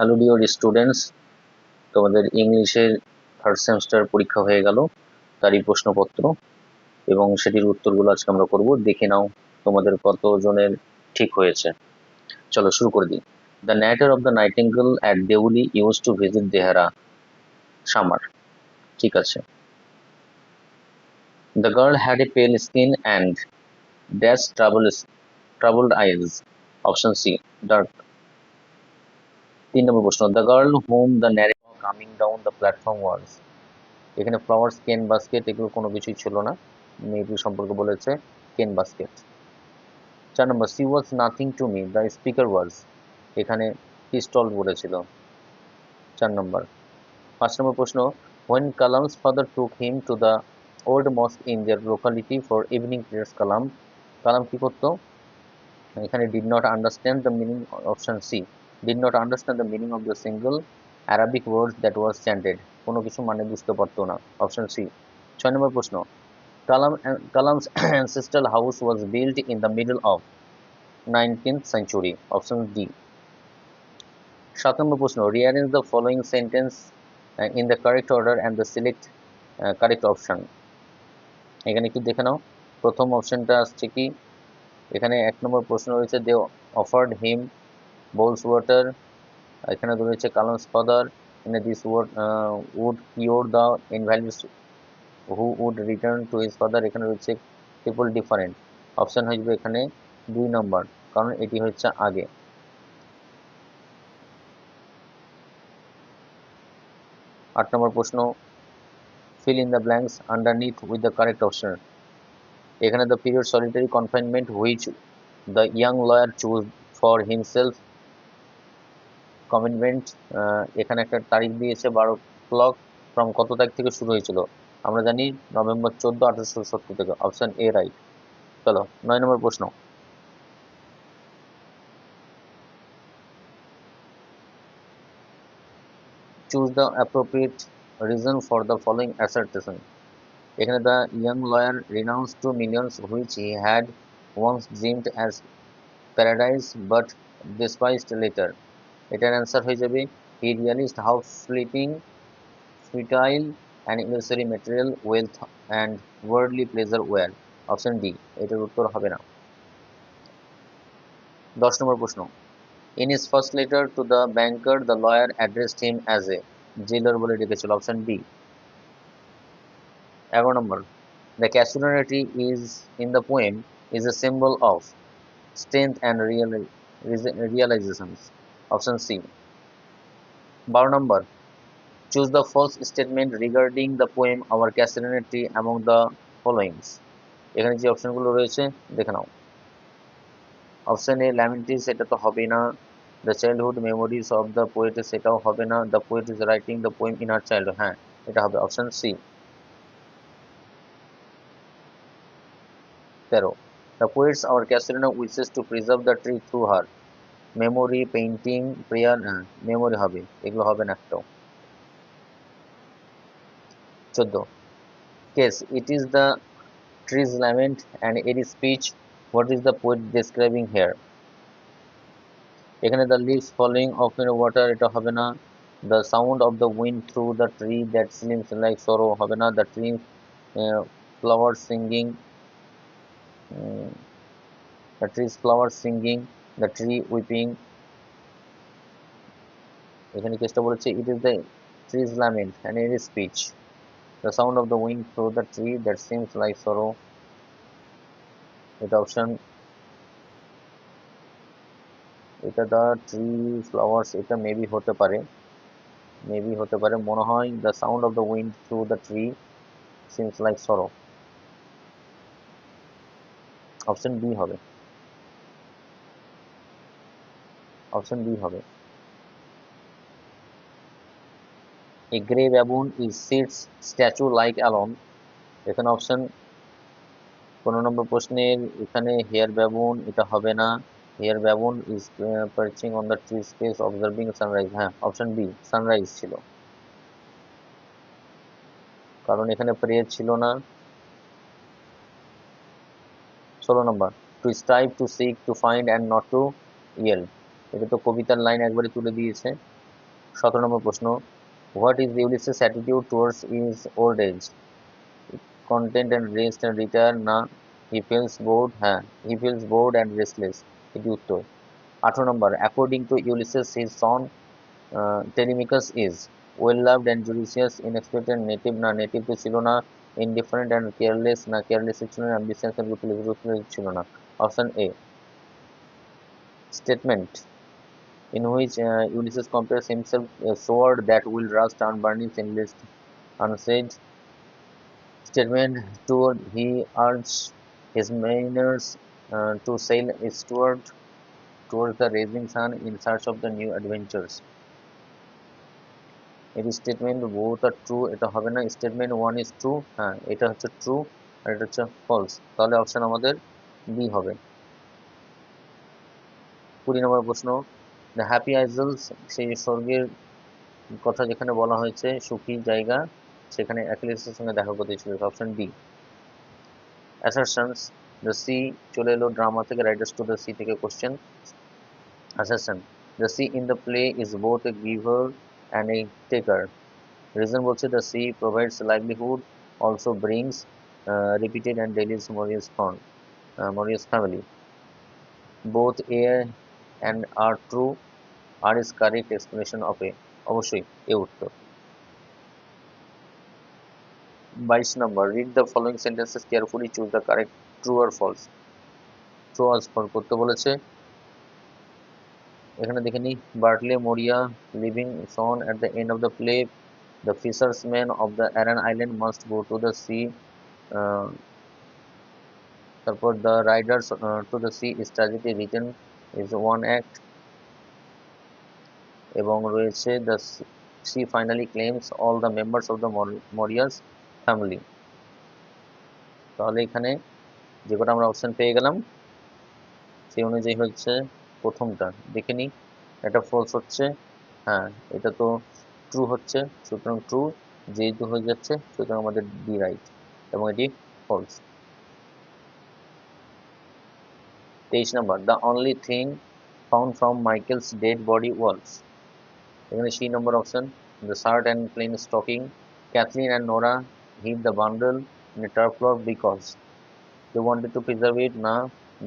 Hello dear students তোমাদের ইংলিশের third semester পরীক্ষা হয়ে গেল। তারই প্রশ্নপত্র এবং সেটির উত্তরগুলো আজকে আমরা করব। দেখে নাও তোমাদের কতজনের ঠিক হয়েছে। চলো শুরু করে দিই। The nature of the nightingale at Deoli use to visit Dehra summer ঠিক আছে। The girl had a pale skin and dash travel travelled eyes option C dark তিন নম্বর প্রশ্ন the girl home the narrative coming down the platform was এখানে flowers cane basket এগুলো কোনো কিছুই ছিল না। মেয়েটি সম্পর্কে বলেছে কেন বাস্কেট চার নম্বর she was nothing to me the speaker was এখানে পিস্টল বলেছিল। চার নম্বর, পাঁচ নম্বর প্রশ্ন when Kalam's father took him to the old mosque in their locality for evening prayers Kalam Kalam কী করতো? এখানে did not understand the meaning option C did not understand the meaning of the single Arabic words that was chanted কোনো কিছু মানে বুঝতে পারতো না। Option C ছয় নম্বর প্রশ্ন Kalam Kalam's ancestral house was build in the middle of nineteenth century option D সাত নম্বর প্রশ্ন rearrange the following sentence in the correct order and the select correct option এখানে একটু দেখে নাও। প্রথম অপশনটা আসছে কি? এখানে এক নম্বর প্রশ্ন রয়েছে they offered him bowls water এখানে রয়েছে কালামস ফাদার এখানে this word would cure the invalids who would return to his father এখানে রয়েছে ট্রিপল ডিফারেন্ট অপশান হয়ে এখানে দুই নম্বর কারণ এটি হচ্ছে আগে। আট নম্বর প্রশ্ন fill in the blanks underneath with the correct option এখানে the period solitary confinement which the young lawyer choose for himself commitment এখানে একটা তারিখ দিয়েছে বারো ক্লক ফ্রম কত তারিখ থেকে শুরু হয়েছিল? আমরা জানি নভেম্বর চোদ্দ, আঠারোশো সত্তর থেকে অপশান এ রাইট চলো, নয় নম্বর প্রশ্ন। Choose the appropriate reason for the following assertion এখানে the young lawyer renounce two millions which he had once dreamed as paradise but despised later এটার অ্যান্সার হয়ে যাবে he realised how fleeting futile and illusory material wealth and worldly pleasure were option D এটার উত্তর হবে না। দশ নম্বর প্রশ্ন। In his first letter to the banker the lawyer addressed him as a jailer বলে ডেকেছিল। অপশন বি এগারো নম্বর। The casuarina is in the poem is a symbol of strength and realisations option C. বারো নম্বর choose the false statement regarding the poem our casuarina among the followings এখানে যে অপশনগুলো রয়েছে, দেখে নাও। Option A ল্যামেন্টিস এটা তো হবে না। The childhood memories of the poet সেটাও হবে না। The poet is writing the poem in her child হ্যাঁ এটা হবে অপশন সি। তেরো the poet's our casuarina wishes to preserve the tree through her memory painting prayer হ্যাঁ memory হবে, এগুলো হবে না একটাও। চোদ্দ। Case it is the tree's lament and her speech what is the poet describing here এখানে the leaves following of in water এটা হবে না। The sound of the wind through the tree that seems like sorrow হবে না। The tree flower singing the tree's flower singing the tree weeping এখানে কেসটা বলেছে? It is the tree's lament and her speech the sound of the wind through the tree that seems like sorrow. এটা option এটা the tree flowers এটা maybe হতে পারে maybe হতে পারে। মনে হয় the sound of the wind through the tree seems like sorrow option B হবে। অপশন বি হবে। A grey baboon is sits statue like alone এখানে অপশন পনেরো নম্বর প্রশ্নের, এখানে হেয়ার ব্যাবুন এটা হবে না। Here baboon is perching on the tree space observing sunrise হ্যাঁ অপশন বি সানরাইজ ছিল। কারণ এখানে প্রেয়ার ছিল না। ষোলো নম্বর to strive to seek to find and not to yield এটা তো কবিতার লাইন একবারে তুলে দিয়েছে। সতেরো নম্বর প্রশ্ন what is Ulysses attitude towards is old age content and rest and retire না হি ফিলস বোর্ড হ্যাঁ he feels bored and restless এটি উত্তর। আঠারো নম্বর according to Ulysses his son Telemachus is well loved and judicious unexpected native না native তো ছিল না indifferent and careless না কেয়ারলেস ছিল না অ্যাম্বিশিয়াস ছিল না। Option A statement in which uh, Ulysses compares himself a sword that will rust and left unsaid. Statement two he urged his mariners uh, to sail eastward towards the rising sun in search of the new adventures. এটি statement both are true এটা হবে না statement one is true হ্যাঁ এটা হচ্ছে true আর এটা হচ্ছে false তাহলে অপশন আমাদের বি হবে কুড়ি নম্বর প্রশ্ন দ্য হ্যাপি আইজলস সেই স্বর্গের কথা যেখানে বলা হয়েছে, সুখী জায়গা, সেখানে অ্যাকিলিসের সঙ্গে দেখা করতে ছিল option D assertions the sea চলে এলো ড্রামা থেকে রাইটার্স টু দ্য সি থেকে question assertion the sea in the play is both a giver and a taker reason বলছে the sea provides livelihood also brings repeated and deadly Maurya's von Maurya's family both A and are true R is correct explanation of A, অবশ্যই A উত্তর। বাইশ number read the following sentences carefully choose the correct true or false true or false করতে বলেছে। এখানে দেখে নি Bartley Maurya living son at the end of the play the fishermen of the Aran island must go to the sea তারপর the riders to the sea is tragedy written is one act এবং রয়েছে the sea finally claims all the members of the Maurya's family তাহলে এখানে যে কটা আমরা option পেয়ে গেলাম, সেই অনুযায়ী হচ্ছে প্রথমটা। দেখে নিই, এটা ফলস হচ্ছে হ্যাঁ এটা তো ট্রু হচ্ছে, সুতরাং ট্রু যেহেতু হয়ে যাচ্ছে, সুতরাং আমাদের ডি রাইট এবং এটি ফলস তেইশ number the only thing found from Michael's dead body was এখানে C number option the shirt and plain stocking Cathleen and Nora hid the bundle in a turf floor because they wanted to preserve it না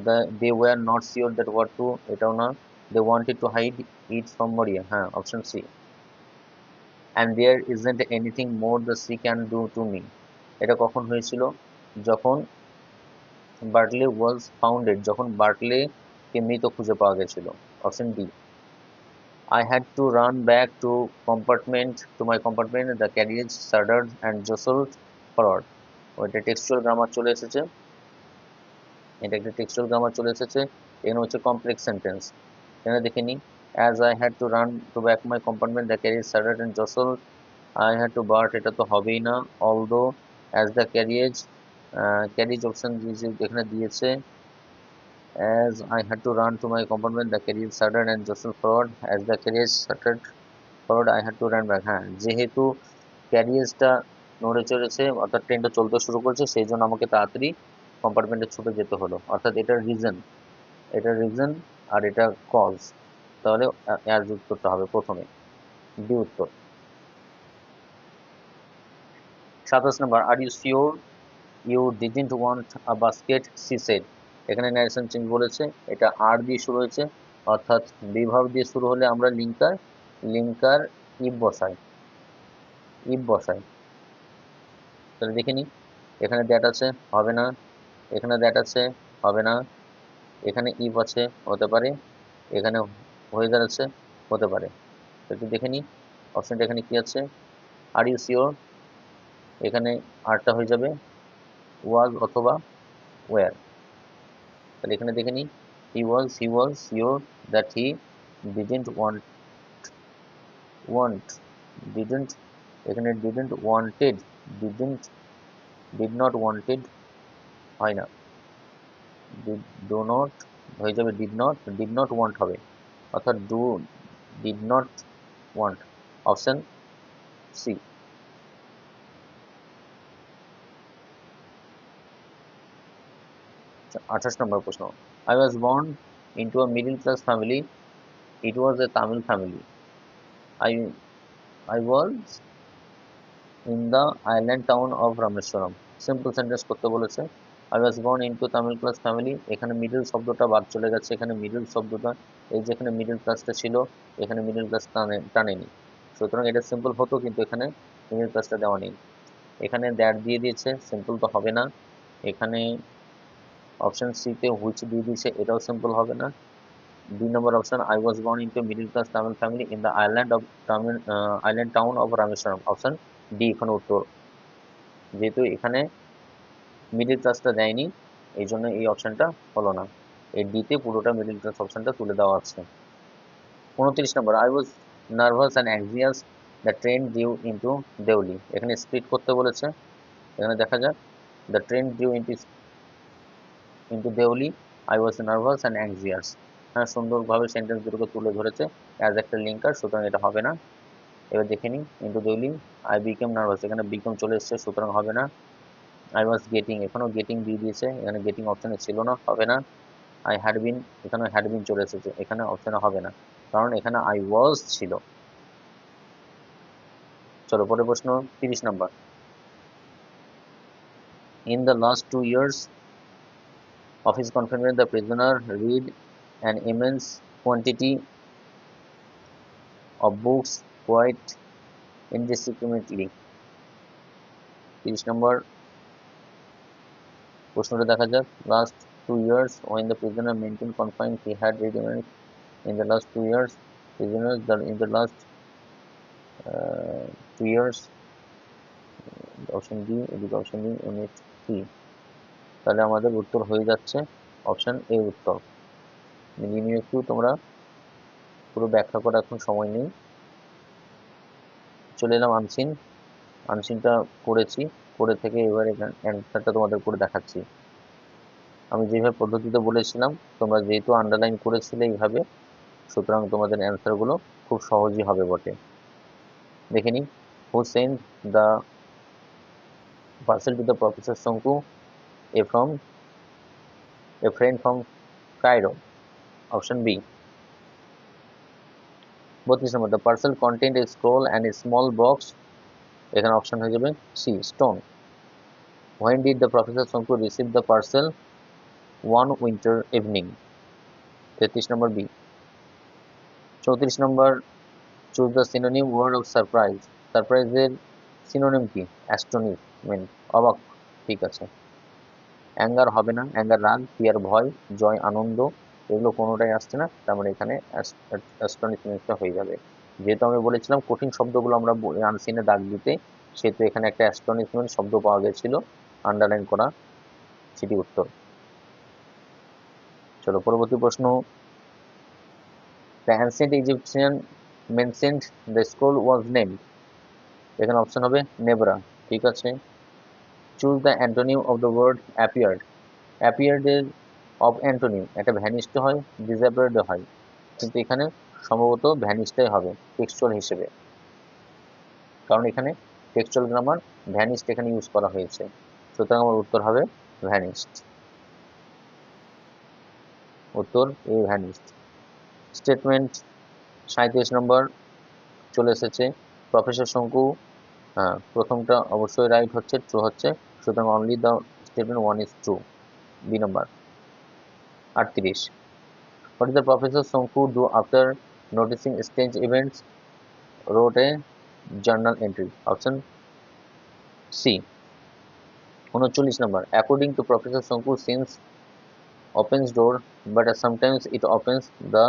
the, they were not sure that what to এটাও না they wanted to hide it from Maria হ্যাঁ option C and there isn't anything more the sea can do to me এটা কখন হয়েছিল যখন বার্টলে was founded যখন বার্টলে কে মৃত খুঁজে পাওয়া গেছিল option D I had to run back to compartment, to my compartment, the carriage shuddered and jostled forward ওইটা টেক্সচুয়াল গ্রামার চলে এসেছে। এটা একটা টেক্সচুয়াল গ্রামার চলে এসেছে। এখানে হচ্ছে কমপ্লেক্স সেন্টেন্স এখানে দেখে নিই। As I had to run to back my compartment the carriage shudder and jostle I had to bolt এটা তো হবেই না। Although as the carriage carriage option এখানে দিয়েছে as I had to run to my compartment, the carriage started and jostled forward. As the carriage started forward, I had to run back. হ্যাঁ যেহেতু ক্যারিয়েজটা নড়ে চলেছে অর্থাৎ ট্রেনটা চলতে শুরু করেছে সেই জন্য আমাকে তাড়াতাড়ি কম্পার্টমেন্টে ছুটে যেতে হলো অর্থাৎ এটার রিজন এটার রিজন আর এটা কজ তাহলে অ্যাজ উত্তরটা হবে প্রথমে ডি উত্তর সাতাশ number are you sure you didn't want a basket she said এখানে ন্যারেশন চেঞ্জ বলেছে, এটা আর দিয়ে শুরু হয়েছে, অর্থাৎ বিভাব দিয়ে শুরু হলে আমরা লিঙ্কার লিঙ্কার ইব বসাই ইব বসাই। তাহলে দেখে নিই, এখানে দ্যাট আছে, হবে না, এখানে দ্যাট আছে, হবে না, এখানে ইব আছে, হতে পারে, এখানে ওয়েদার আছে হতে পারে। একটু দেখে নিই অপশানটা এখানে কি আছে? আর ইউ সিওর এখানে আরটা হয়ে যাবে ওয়াজ অথবা ওয়ার তাহলে এখানে দেখে নিই। He was he was sure that he didn't want want didn't এখানে didn't wanted didn't did not wanted হয় না। ডো নট হয়ে যাবে did not did not want হবে। অর্থাৎ do did not want option C আঠাশ নম্বর প্রশ্ন। I was born into a middle class family it was a Tamil family I I was in the island town of Rameswaram simple sentence করতে বলেছে। I was born into Tamil class family এখানে middle শব্দটা বাদ চলে গেছে। এখানে middle শব্দটা, এই যেখানে মিডল ক্লাসটা ছিল, এখানে মিডল ক্লাস টানে, টানেনি। সুতরাং এটা সিম্পল হতো, কিন্তু এখানে মিডল ক্লাসটা দেওয়া নেই। এখানে দ্যাট দিয়ে দিয়েছে। সিম্পল তো হবে না। এখানে অপশন সিতে হুইচ দিয়ে দিয়েছে এটাও সিম্পল হবে না? দুই number option I was born into middle class Tamil family in the island of Tamil island town of Rameswaram option D এখানে উত্তর। যেহেতু এখানে মিডিল ক্লাসটা দেয়নি এই জন্য এই অপশানটা হলো না। এই ডিতে পুরোটা মিডিল ক্লাস অপশানটা তুলে দেওয়া আছে। উনত্রিশ number I was nervous and anxious the train due into Deoli এখানে স্প্লিট করতে বলেছে। এখানে দেখা যাক। The train due into into Deoli I was nervous and anxious হ্যাঁ সুন্দরভাবে সেন্টেন্স দুটোকে তুলে ধরেছে অ্যাজ একটা লিঙ্কার সুতরাং এটা হবে না। এবার দেখে নিই, কিন্তু দেউলি আই বিকেম নার্ভাস এখানে বিকেম চলে এসছে, সুতরাং হবে না। আই ওয়াজ গেটিং এখানেও গেটিং দিয়ে দিয়েছে, এখানে গেটিং অপশানে ছিল না, হবে না। আই হ্যাড বিন এখানে হ্যাড বিন চলে এসেছে, এখানে অপশানে হবে না। কারণ এখানে আই ওয়াজ ছিল। চলো, পরের প্রশ্ন, তিরিশ number. In the last two years office confident the prisoner read an immense quantity of books quite indiscriminately তিরিশ নম্বর প্রশ্নটা দেখা যাক last two years when the prisoner maintained confined he had read events in the last two years prisoners the, in the last uh, two years option D এদিকে option D unit C তাহলে আমাদের উত্তর হয়ে যাচ্ছে option A উত্তর। মিলিয়ে নিয়ে একটু তোমরা পুরো ব্যাখ্যা করা এখন সময় নেই। চলে এলাম আনসিন আনসিনটা করেছি, করে থেকে এবার অ্যান্সারটা তোমাদের করে দেখাচ্ছি। আমি যেভাবে পদ্ধতিতে বলেছিলাম, তোমরা যেহেতু আন্ডারলাইন করেছিলে এইভাবে, সুতরাং তোমাদের অ্যান্সারগুলো খুব সহজই হবে বটে। দেখে নিই। Who send the parcel to the professor Shonku a from a friend from Cairo option B বত্রিশ number the parcel content a scroll and a small box এখানে অপশন হয়ে যাবে C stone when did the professor Shonku receive the parcel one winter evening তেত্রিশ নম্বর B চৌত্রিশ number choose the synonym word of surprise সারপ্রাইজের synonym কি? Astonishment অবাক. ঠিক আছে। Anger হবে না। অ্যাঙ্গার রাগ ফিয়ার ভয়, জয়, আনন্দ, এগুলো কোনোটাই আসছে না। তার মানে এখানে অ্যাস্টনিশমেন্টটা হয়ে যাবে। যেহেতু আমি বলেছিলাম কঠিন শব্দগুলো আমরা আনসিনে দাগ দিতে, সেহেতু এখানে একটা অ্যাস্টনিশমেন্ট শব্দ পাওয়া গেছিল। আন্ডারলাইন করা সেটি উত্তর। চলো পরবর্তী প্রশ্ন। The ancient Egyptian men sent the school was name এখানে অপশন হবে নেবরা। ঠিক আছে? Choose the antonym of the word appeared অ্যাপিয়ার্ডের of antonym একটা ভ্যানিস্ট হয় ডিসঅ্যাপিয়ার্ড হয়। কিন্তু এখানে সম্ভবত ভ্যানিস্টটাই হবে টেক্সচুয়াল হিসেবে। কারণ এখানে টেক্সচুয়াল গ্রামার ভ্যানিস্ট এখানে ইউজ করা হয়েছে। সুতরাং আমার উত্তর হবে ভ্যানিস্ট উত্তর এ ভ্যানিস্ট স্টেটমেন্ট সাঁত্রিশ নম্বর চলে এসেছে। প্রফেসর শঙ্কু হ্যাঁ প্রথমটা অবশ্যই রাইট হচ্ছে ট্রু হচ্ছে। সুতরাং only the statement one is true B number আটত্রিশ what is the professor Shonku do after noticing strange events wrote a journal entry. Option c. উনচল্লিশ নম্বর according to professor Shonku since opens door, but sometimes it opens the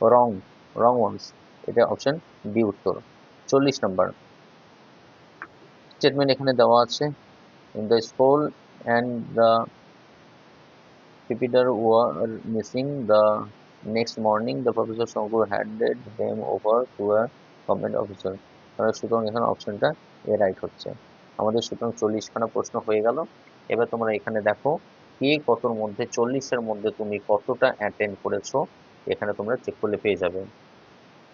wrong wrong ones. এটা option B উত্তর চল্লিশ নম্বর statement এখানে দেওয়া আছে in the school and the repeater were missing. The next morning, the professor Shonku handed them over to a government officer. তাহলে সুতরাং এখানে অপশনটা এ রাইট হচ্ছে। আমাদের সুতরাং চল্লিশখানা প্রশ্ন হয়ে গেল। এবার তোমরা এখানে দেখো কে কতর মধ্যে, চল্লিশের মধ্যে তুমি কতটা অ্যাটেন্ড করেছ, এখানে তোমরা চেক করলে পেয়ে যাবে।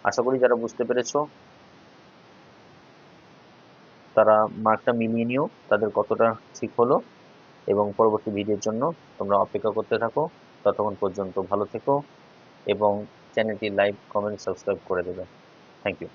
আশা করি যারা বুঝতে পেরেছ তারা মার্কটা মিলিয়ে নিও, তাদের কতটা ঠিক হলো এবং পরবর্তী ভিডিওর জন্য তোমরা অপেক্ষা করতে থাকো। ততক্ষণ পর্যন্ত ভালো থেকো এবং চ্যানেলটি লাইক, কমেন্ট, সাবস্ক্রাইব করে দেবে। Thank you